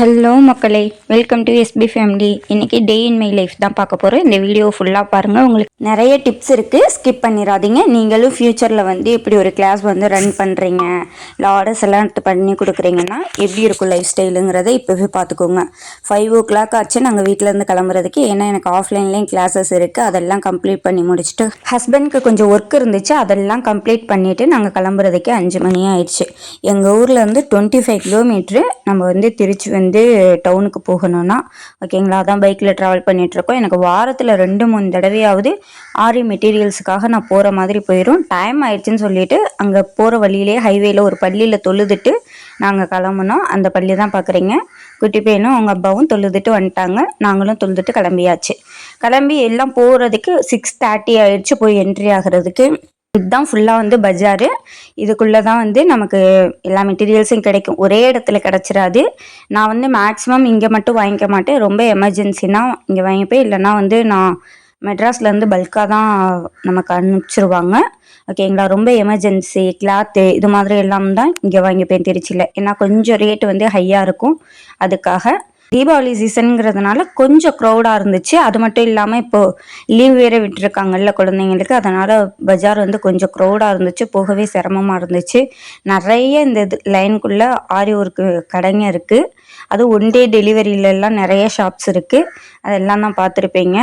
Hello மக்களே. Welcome to SP family இன்னைக்கு டே in my life தான் பார்க்க போகிறோம் இந்த வீடியோ ஃபுல்லாக பாருங்கள் உங்களுக்கு நிறைய டிப்ஸ் இருக்குது ஸ்கிப் பண்ணிடாதீங்க நீங்களும் ஃப்யூச்சரில் வந்து இப்படி ஒரு கிளாஸ் வந்து ரன் பண்ணுறீங்க இல்லை ஆர்டர்ஸ் எல்லாம் பண்ணி கொடுக்குறீங்கன்னா எப்படி இருக்கும் லைஃப் ஸ்டைலுங்கிறத இப்போவே பார்த்துக்கோங்க. ஃபைவ் ஓ கிளாக் ஆச்சு நாங்கள் வீட்டிலேருந்து கிளம்புறதுக்கு. ஏன்னா எனக்கு ஆஃப்லைன்லேயும் கிளாஸஸ் இருக்குது அதெல்லாம் கம்ப்ளீட் பண்ணி முடிச்சுட்டு ஹஸ்பண்ட்க்கு கொஞ்சம் ஒர்க் இருந்துச்சு. அதெல்லாம் கம்ப்ளீட் பண்ணிவிட்டு நாங்கள் கிளம்புறதுக்கு அஞ்சு மணி ஆயிடுச்சு. எங்கள் ஊரில் வந்து டுவெண்ட்டி ஃபைவ் கிலோமீட்ரு நம்ம வந்து திருச்சி வந்து டவுனுக்கு போகணும்னா ஓகேங்களா அதான் பைக்கில் ட்ராவல் பண்ணிகிட்ருக்கோம் எனக்கு வாரத்தில் ரெண்டு மூணு தடவையாவது ஆரி மெட்டீரியல்ஸுக்காக நான் போகிற மாதிரி போயிடும் டைம் ஆயிடுச்சுன்னு சொல்லிட்டு அங்கே போகிற வழியிலே ஹைவேல ஒரு பள்ளியில் தொழுதுட்டு நாங்கள் கிளம்புனோம். அந்த பள்ளி தான் பார்க்குறீங்க குட்டி பையனும் அவங்க அப்பாவும் தொழுதுட்டு வந்துட்டாங்க. நாங்களும் தொழுதுட்டு கிளம்பியாச்சு. கிளம்பி எல்லாம் போகிறதுக்கு சிக்ஸ் தேர்ட்டி ஆயிடுச்சு போய் என்ட்ரி ஆகிறதுக்கு. இதுதான் ஃபுல்லாக வந்து பஜாரு. இதுக்குள்ளே தான் வந்து நமக்கு எல்லா மெட்டீரியல்ஸும் கிடைக்கும். ஒரே இடத்துல கிடச்சிடாது நான் வந்து மேக்ஸிமம் இங்கே மட்டும் வாங்கிக்க மாட்டேன். ரொம்ப எமர்ஜென்சினா இங்கே வாங்கிப்பேன். இல்லைனா வந்து நான் மெட்ராஸ்லேருந்து பல்காக தான் நமக்கு அனுப்பிச்சிருவாங்க. ஓகேங்களா ரொம்ப எமர்ஜென்சி கிளாத்து இது மாதிரி எல்லாம் தான் இங்கே வாங்கிப்பேன் திருச்சியில். ஏன்னா கொஞ்சம் ரேட்டு வந்து ஹையாக இருக்கும். அதுக்காக தீபாவளி சீசனுங்கிறதுனால கொஞ்சம் க்ரௌடாக இருந்துச்சு. அது மட்டும் இல்லாமல் இப்போது லீவ் வேறு விட்டுருக்காங்கல்ல குழந்தைங்களுக்கு. அதனால் பஜார் வந்து கொஞ்சம் க்ரௌடாக இருந்துச்சு. போகவே சிரமமாக இருந்துச்சு. நிறைய இந்த இது லைனுக்குள்ளே ஆரி ஒர்க்கு கடைங்க இருக்குது அது ஒன் டே டெலிவரியிலலாம் நிறைய ஷாப்ஸ் இருக்குது அதெல்லாம் தான் பார்த்துருப்பீங்க.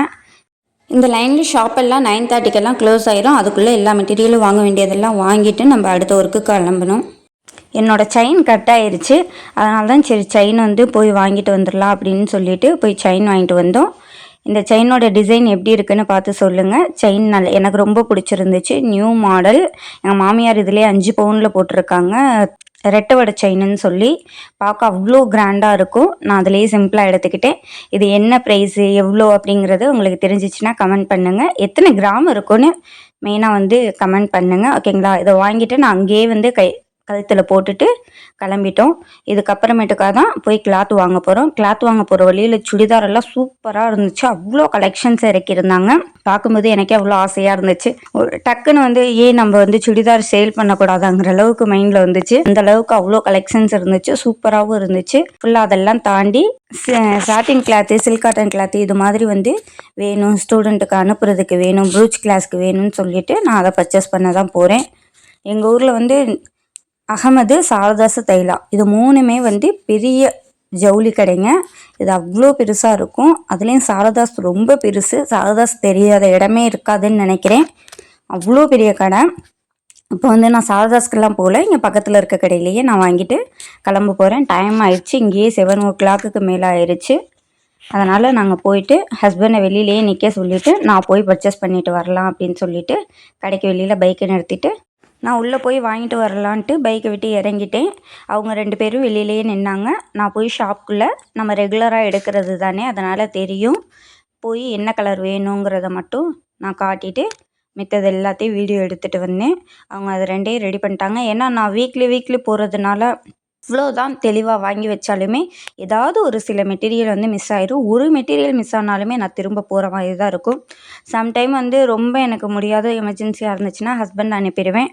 இந்த லைனில் ஷாப் எல்லாம் நைன் தேர்ட்டிக்கெல்லாம் க்ளோஸ் ஆயிரும். அதுக்குள்ளே எல்லா மெட்டீரியலும் வாங்க வேண்டியதெல்லாம் வாங்கிட்டு நம்ம அடுத்த ஒர்க்கு கிளம்பணும். என்னோடய செயின் கட் ஆயிடுச்சு அதனால தான் சரி செயின் வந்து போய் வாங்கிட்டு வந்துடலாம் அப்படின்னு சொல்லிட்டு போய் செயின் வாங்கிட்டு வந்தோம். இந்த செயினோட டிசைன் எப்படி இருக்குன்னு பார்த்து சொல்லுங்கள் செயின் நல்ல எனக்கு ரொம்ப பிடிச்சிருந்துச்சு. நியூ மாடல் எங்கள் மாமியார் இதுலேயே அஞ்சு பவுனில் போட்டிருக்காங்க. ரெட்டை வடை செயின்னு சொல்லி. பார்க்க அவ்வளோ கிராண்டாக இருக்கும். நான் அதுலேயே சிம்பிளாக எடுத்துக்கிட்டேன். இது என்ன ப்ரைஸு எவ்வளோ அப்படிங்கிறது உங்களுக்கு தெரிஞ்சிச்சுன்னா கமெண்ட் பண்ணுங்கள் எத்தனை கிராம் இருக்கும்னு மெயினாக வந்து கமெண்ட் பண்ணுங்கள் ஓகேங்களா இதை வாங்கிட்டு நான் அங்கேயே வந்து கை கழுத்தில் போட்டுட்டு கிளம்பிட்டோம். இதுக்கப்புறமேட்டுக்காக தான் போய் கிளாத் வாங்க போகிறோம் கிளாத் வாங்க போகிற வழியில் சுடிதார் எல்லாம் சூப்பராக இருந்துச்சு. அவ்வளோ கலெக்ஷன்ஸ் இறக்கியிருந்தாங்க பார்க்கும்போது எனக்கே அவ்வளோ ஆசையாக இருந்துச்சு. டக்குன்னு வந்து ஏன் நம்ம வந்து சுடிதார் சேல் பண்ணக்கூடாதாங்கிற அளவுக்கு மைண்டில் வந்துச்சு. அந்த அளவுக்கு அவ்வளோ கலெக்ஷன்ஸ் இருந்துச்சு. சூப்பராகவும் இருந்துச்சு. ஃபுல்லாக அதெல்லாம் தாண்டி satin cloth silk cotton cloth இது மாதிரி வந்து வேணும். ஸ்டூடெண்ட்டுக்கு அனுப்புறதுக்கு வேணும். ப்ரூச் கிளாஸ்க்கு வேணும்னு சொல்லிட்டு நான் அதை பர்ச்சேஸ் பண்ண தான் போகிறேன் எங்கள் ஊரில் வந்து அகமது சாரதாச தைலா. இது மூணுமே வந்து பெரிய ஜவுளி கடைங்க. இது அவ்வளோ பெருசாக இருக்கும். அதுலேயும் சாரதாஸ் ரொம்ப பெருசு. சாரதாஸ் தெரியாத இடமே இருக்காதுன்னு நினைக்கிறேன். அவ்வளோ பெரிய கடை. இப்போ வந்து நான் சாரதாஸ்க்கெல்லாம் போகல இங்கே பக்கத்தில் இருக்க கடையிலேயே நான் வாங்கிட்டு கிளம்ப போகிறேன் டைம் ஆயிடுச்சு. இங்கேயே செவன் ஓ கிளாக்குக்கு மேலே ஆயிடுச்சு அதனால் நாங்கள் போயிட்டு ஹஸ்பண்டை வெளியிலேயே நிற்க சொல்லிவிட்டு நான் போய் பர்ச்சேஸ் பண்ணிட்டு வரலாம் அப்படின்னு சொல்லிட்டு கடைக்கு வெளியில் பைக்கை நிறுத்திட்டு நான் உள்ளே போய் வாங்கிட்டு வரலான்ட்டு பைக்கை விட்டு இறங்கிட்டேன். அவங்க ரெண்டு பேரும் வெளியிலேயே நின்னாங்க. நான் போய் ஷாப்புக்குள்ளே நம்ம ரெகுலராக எடுக்கிறது தானே அதனால் தெரியும். போய் என்ன கலர் வேணுங்கிறத மட்டும் நான் காட்டிட்டு மித்தது எல்லாத்தையும் வீடியோ எடுத்துகிட்டு வந்தேன். அவங்க அது ரெண்டையும் ரெடி பண்ணிட்டாங்க. ஏன்னா நான் வீக்லி வீக்லி போகிறதுனால இவ்வளோ தான் தெளிவாக வாங்கி வச்சாலுமே ஏதாவது ஒரு சில மெட்டீரியல் வந்து மிஸ் ஆயிடும் ஒரு மெட்டீரியல் மிஸ் ஆனாலுமே நான் திரும்ப போகிற மாதிரி தான் இருக்கும். சம்டைம் வந்து ரொம்ப எனக்கு முடியாத எமர்ஜென்சியாக இருந்துச்சுன்னா ஹஸ்பண்ட் அனுப்பிடுவேன்.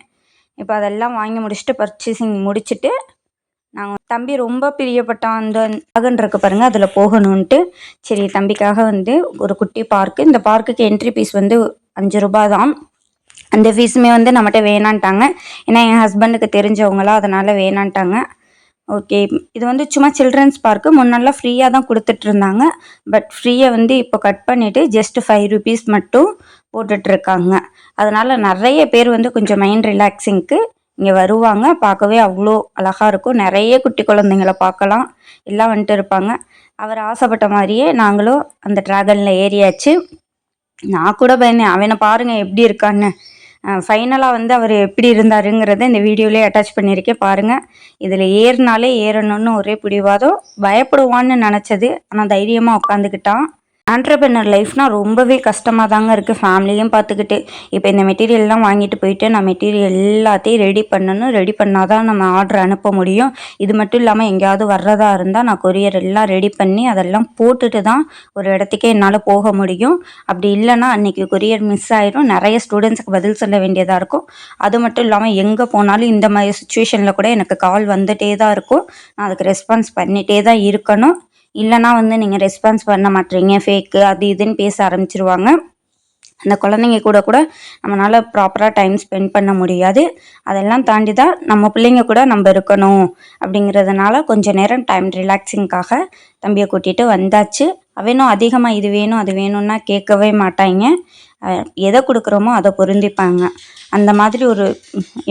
இப்போ அதெல்லாம் வாங்கி முடிச்சுட்டு பர்ச்சேசிங் முடிச்சுட்டு நாங்கள் தம்பி ரொம்ப பிரியப்பட்டான் அந்த வாகன் இருக்கு பாருங்கள் அதில் போகணுன்ட்டு சரி தம்பிக்காக வந்து ஒரு குட்டி பார்க்கு இந்த பார்க்குக்கு என்ட்ரி ஃபீஸ் வந்து அஞ்சு ரூபா தான். அந்த ஃபீஸுமே வந்து நம்மகிட்ட வேணான்ட்டாங்க. ஏன்னா என் ஹஸ்பண்டுக்கு தெரிஞ்சவங்களா அதனால் வேணான்ட்டாங்க. ஓகே இது வந்து சும்மா சில்ட்ரன்ஸ் பார்க்கு முன்னெல்லாம் ஃப்ரீயாக தான் கொடுத்துட்ருந்தாங்க பட் ஃப்ரீயை வந்து இப்போ கட் பண்ணிவிட்டு ஜஸ்ட் ஃபைவ் ருபீஸ் மட்டும் போட்டுட்ருக்காங்க அதனால் நிறைய பேர் வந்து கொஞ்சம் மைண்ட் ரிலாக்ஸிங்க்கு இங்கே வருவாங்க. பார்க்கவே அவ்வளோ அழகாக இருக்கும். நிறைய குட்டி குழந்தைங்கள பார்க்கலாம். எல்லாம் வந்துட்டு இருப்பாங்க. அவர் ஆசைப்பட்ட மாதிரியே நாங்களும் அந்த ட்ராகனில் ஏறியாச்சு. நான் கூட பயந்தேன் அவனை பாருங்கள் எப்படி இருக்கான்னு. ஃபைனலாக வந்து அவர் எப்படி இருந்தாருங்கிறத இந்த வீடியோலேயே அட்டாச் பண்ணியிருக்கேன். பாருங்கள் இதில் ஏறினாலே ஏறணும்னு ஒரே பிடிவாதம். பயப்படுவான்னு நினச்சது. ஆனால் தைரியமாக உட்காந்துக்கிட்டான். ஆண்டர்பிரினர் லைஃப்னால் ரொம்பவே கஷ்டமாக தாங்க இருக்குது ஃபேமிலியும் பார்த்துக்கிட்டு இப்போ இந்த மெட்டீரியல்லாம் வாங்கிட்டு போயிட்டு நான் மெட்டீரியல் எல்லாத்தையும் ரெடி பண்ணணும். ரெடி பண்ணால் தான் நம்ம ஆர்டர் அனுப்ப முடியும். இது மட்டும் இல்லாமல் எங்கேயாவது வர்றதா இருந்தால் நான் கொரியர் எல்லாம் ரெடி பண்ணி அதெல்லாம் போட்டுட்டு தான் ஒரு இடத்துக்கே என்னால் போக முடியும். அப்படி இல்லைன்னா அன்றைக்கி கொரியர் மிஸ் ஆயிரும். நிறைய ஸ்டூடெண்ட்ஸுக்கு பதில் சொல்ல வேண்டியதாக இருக்கும். அது மட்டும் இல்லாமல் எங்கே போனாலும் இந்த மாதிரி சுச்சுவேஷனில் கூட எனக்கு கால் வந்துகிட்டே தான் இருக்கும். நான் அதுக்கு ரெஸ்பான்ஸ் பண்ணிகிட்டே தான் இருக்கணும். இல்லைனா வந்து நீங்கள் ரெஸ்பான்ஸ் பண்ண மாட்டீங்க ஃபேக்கு அது இதுன்னு பேச ஆரம்பிச்சிருவாங்க. அந்த குழந்தைங்க கூட கூட நம்மளால் ப்ராப்பராக டைம் ஸ்பெண்ட் பண்ண முடியாது. அதெல்லாம் தாண்டி தான் நம்ம பிள்ளைங்க கூட நம்ம இருக்கணும் அப்படிங்கிறதுனால கொஞ்சம் நேரம் டைம் ரிலாக்ஸிங்காக தம்பியை கூட்டிகிட்டு வந்தாச்சு. அவனும் அதிகமாக இது வேணும் அது வேணும்னா கேட்கவே மாட்டாங்க. எதை கொடுக்குறோமோ அதை பொருந்திப்பாங்க. அந்த மாதிரி ஒரு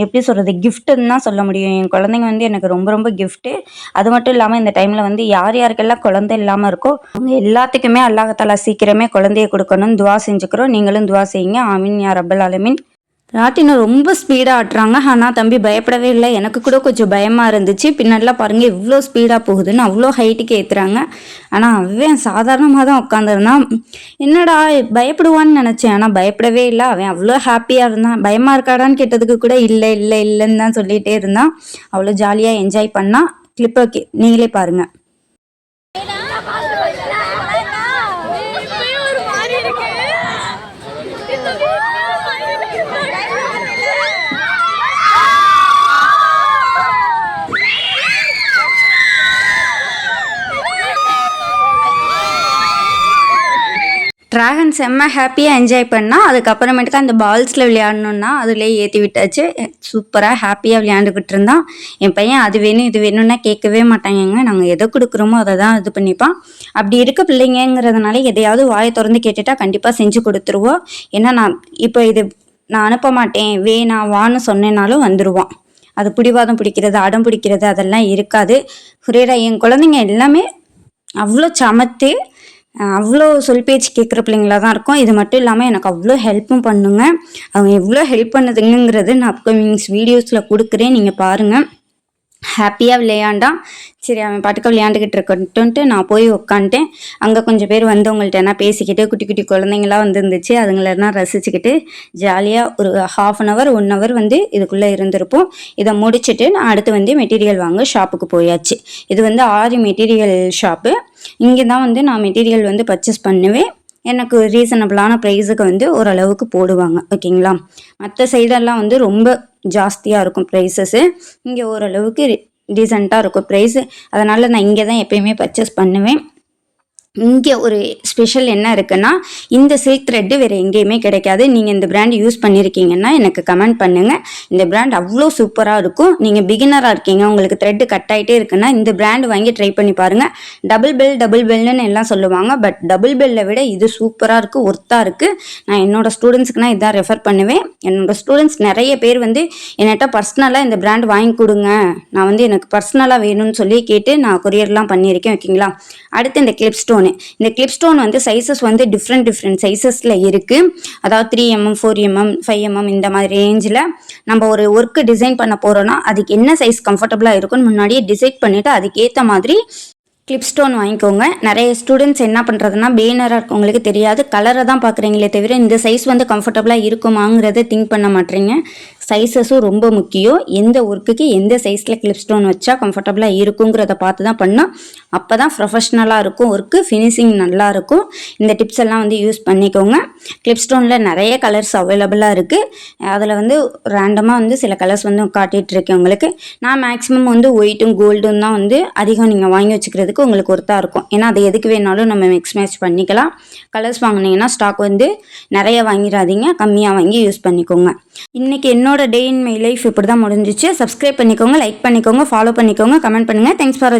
எப்படி சொல்கிறது கிஃப்ட்டுன்னு தான் சொல்ல முடியும். என் குழந்தைங்க வந்து எனக்கு ரொம்ப ரொம்ப கிஃப்ட்டு அது மட்டும் இல்லாமல் இந்த டைமில் வந்து யார் யாருக்கெல்லாம் குழந்தை இல்லாமல் இருக்கோ அவங்க எல்லாத்துக்குமே அல்லாஹத்தாலா சீக்கிரமே குழந்தைய கொடுக்கணும்னு துவா செஞ்சுக்கிறோம். நீங்களும் துவா செய்யுங்க. ஆமீன் யார் ரபல் ஆலமின். ராட்டினம் ரொம்ப ஸ்பீடாக ஆட்டுறாங்க. ஆனால் தம்பி பயப்படவே இல்லை. எனக்கு கூட கொஞ்சம் பயமாக இருந்துச்சு. பின்னாடிலாம் பாருங்கள் இவ்வளோ ஸ்பீடாக போகுதுன்னு அவ்வளோ ஹைட்டுக்கு ஏற்றுறாங்க ஆனால் அவன் சாதாரணமாக தான் உட்காந்துருந்தான் என்னடா பயப்படுவான்னு நினச்சேன். ஆனால் பயப்படவே இல்லை. அவன் அவ்வளோ ஹாப்பியாக இருந்தான். பயமாக இருக்காடான்னு கேட்டதுக்கு கூட இல்லை இல்லை இல்லைன்னு தான் சொல்லிகிட்டே இருந்தான். அவ்வளோ ஜாலியாக என்ஜாய் பண்ணால் கிளிப்பை நீங்களே பாருங்கள் ட்ராகன் செம்ம ஹாப்பியாக என்ஜாய் பண்ணால் அதுக்கப்புறமேட்டுக்கு அந்த பால்ஸில் விளையாடணுன்னா அதிலே ஏற்றி விட்டாச்சு. சூப்பராக ஹாப்பியாக விளையாண்டுக்கிட்டு இருந்தான். என் பையன் அது வேணும் இது வேணும்னா கேட்கவே மாட்டாங்கங்க நாங்கள் எதை கொடுக்குறோமோ அதை தான் இது பண்ணிப்பான். அப்படி இருக்க பிள்ளைங்கிறதுனால எதையாவது வாயை திறந்து கேட்டுட்டா கண்டிப்பாக செஞ்சு கொடுத்துருவோம் ஏன்னா நான் இப்போ இது நான் அனுப்ப மாட்டேன். வேணாம் வான்னு சொன்னேனாலும் வந்துடுவான் அது பிடிவாதம் பிடிக்கிறது அடம் பிடிக்கிறது அதெல்லாம் இருக்காது. ஹுரேரா என் குழந்தைங்க எல்லாமே அவ்வளோ சமத்து அவ்வளோ சொல் பேச்சு கேட்குற பிள்ளைங்களா தான் இருக்கும். இது மட்டும் இல்லாமல் எனக்கு அவ்வளோ ஹெல்ப்பும் பண்ணுங்க. அவங்க எவ்வளோ ஹெல்ப் பண்ணுதுங்கிறது நான் அப்கமிங்ஸ் வீடியோஸில் கொடுக்குறேன். நீங்கள் பாருங்கள் ஹாப்பியாக விளையாண்டான் சரி அவன் பாட்டுக்கு விளையாண்டுக்கிட்டு இருக்கட்டும்ட்டு நான் போய் உக்காந்துட்டேன். அங்கே கொஞ்சம் பேர் வந்து உங்கள்கிட்ட என்ன பேசிக்கிட்டு குட்டி குட்டி குழந்தைங்களாம் வந்துருந்துச்சு. அதுங்களெல்லாம் ரசிச்சுக்கிட்டு ஜாலியாக ஒரு half an hour one hour வந்து இதுக்குள்ளே இருந்திருப்போம். இதை முடிச்சுட்டு நான் அடுத்து வந்து மெட்டீரியல் வாங்க ஷாப்புக்கு போயாச்சு. இது வந்து ஆரி மெட்டீரியல் ஷாப்பு இங்கே தான் வந்து நான் மெட்டீரியல் வந்து பர்ச்சேஸ் பண்ணுவேன். எனக்கு ரீசனபிளான ப்ரைஸுக்கு வந்து ஓரளவுக்கு போடுவாங்க. ஓகேங்களா? மற்ற சைடெல்லாம் வந்து ரொம்ப ஜாஸ்தியாக இருக்கும் ப்ரைஸஸ்ஸு இங்கே ஓரளவுக்கு டீசெண்டாக இருக்கும் ப்ரைஸு அதனால் நான் இங்கே தான் எப்பயுமே பர்ச்சேஸ் பண்ணுவேன். இங்கே ஒரு ஸ்பெஷல் என்ன இருக்குன்னா இந்த சில்க் த்ரெட்டு வேறு எங்கேயுமே கிடைக்காது. நீங்கள் இந்த பிராண்ட் யூஸ் பண்ணியிருக்கீங்கன்னா எனக்கு கமெண்ட் பண்ணுங்கள் இந்த பிராண்ட் அவ்வளோ சூப்பராக இருக்கும். நீங்கள் பிகினராக இருக்கீங்க உங்களுக்கு த்ரெட்டு கட் ஆகிட்டே இருக்குன்னா இந்த பிராண்ட் வாங்கி ட்ரை பண்ணி பாருங்கள் டபுள் பெல் டபுள் பெல்னு எல்லாம் சொல்லுவாங்க. பட் டபுள் பெல்லை விட இது சூப்பராக இருக்குது ஒர்த்தாக இருக்குது நான் என்னோட ஸ்டூடெண்ட்ஸ்க்குனா நான் இதான் ரெஃபர் பண்ணுவேன். என்னோட ஸ்டூடெண்ட்ஸ் நிறைய பேர் வந்து என்கிட்ட பர்சனலாக இந்த பிராண்ட் வாங்கி கொடுங்க. நான் வந்து எனக்கு பர்சனலாக வேணும்னு சொல்லி கேட்டு நான் கொரியர்லாம் பண்ணியிருக்கேன் ஓகேங்களா அடுத்து இந்த கிளிப் ஸ்டோன் ஸ்டோனு இந்த கிளிப் ஸ்டோன் வந்து சைஸஸ் வந்து டிஃப்ரெண்ட் டிஃப்ரெண்ட் சைஸஸில் இருக்குது அதாவது three mm four mm five mm இந்த மாதிரி ரேஞ்சில் நம்ம ஒரு ஒர்க்கு டிசைன் பண்ண போகிறோன்னா அதுக்கு என்ன சைஸ் கம்ஃபர்டபுளாக இருக்குன்னு முன்னாடியே டிசைட் பண்ணிவிட்டு அதுக்கேற்ற மாதிரி கிளிப் ஸ்டோன் வாங்கிக்கோங்க. நிறைய ஸ்டூடெண்ட்ஸ் என்ன பண்ணுறதுனா பேனராக இருக்கவங்களுக்கு தெரியாது. கலரை தான் பார்க்குறீங்களே தவிர இந்த சைஸ் வந்து கம்ஃபர்டபுளாக இருக்குமாங்கிறத திங்க் பண்ண மாட்டேறீங்க சைஸஸும் ரொம்ப முக்கியம். எந்த ஒர்க்குக்கு எந்த சைஸில் கிளிப் ஸ்டோன் வச்சா கம்ஃபர்டபுளாக இருக்குங்கிறத பார்த்து தான் பண்ணோம் அப்போ தான் ப்ரொஃபஷ்னலாக இருக்கும் ஒர்க்கு ஃபினிஷிங் நல்லாயிருக்கும் இந்த டிப்ஸ் எல்லாம் வந்து யூஸ் பண்ணிக்கோங்க. கிளிப் ஸ்டோனில் நிறைய கலர்ஸ் அவைலபிளாக இருக்குது அதில் வந்து ரேண்டமாக வந்து சில கலர்ஸ் வந்து காட்டிகிட்ருக்கேன் உங்களுக்கு. நான் மேக்ஸிமம் வந்து ஒயிட்டும் கோல்டும் தான் வந்து அதிகம் நீங்கள் வாங்கி வச்சுக்கிறதுக்கு உங்களுக்கு ஒருத்தாக இருக்கும். ஏன்னா அது எதுக்கு வேணாலும் நம்ம மிக்ஸ் மேட்ச் பண்ணிக்கலாம். கலர்ஸ் வாங்கினீங்கன்னா ஸ்டாக் வந்து நிறைய வாங்கிடாதீங்க. கம்மியாக வாங்கி யூஸ் பண்ணிக்கோங்க. இன்றைக்கி என்னோட டே இன் மை லைஃப் இப்படி தான் முடிஞ்சிச்சு. சப்ஸ்கிரைப் பண்ணிக்கோங்க லைக் பண்ணிக்கோங்க ஃபாலோ பண்ணிக்கோங்க கமெண்ட் பண்ணுங்கள் தேங்க்ஸ் ஃபார்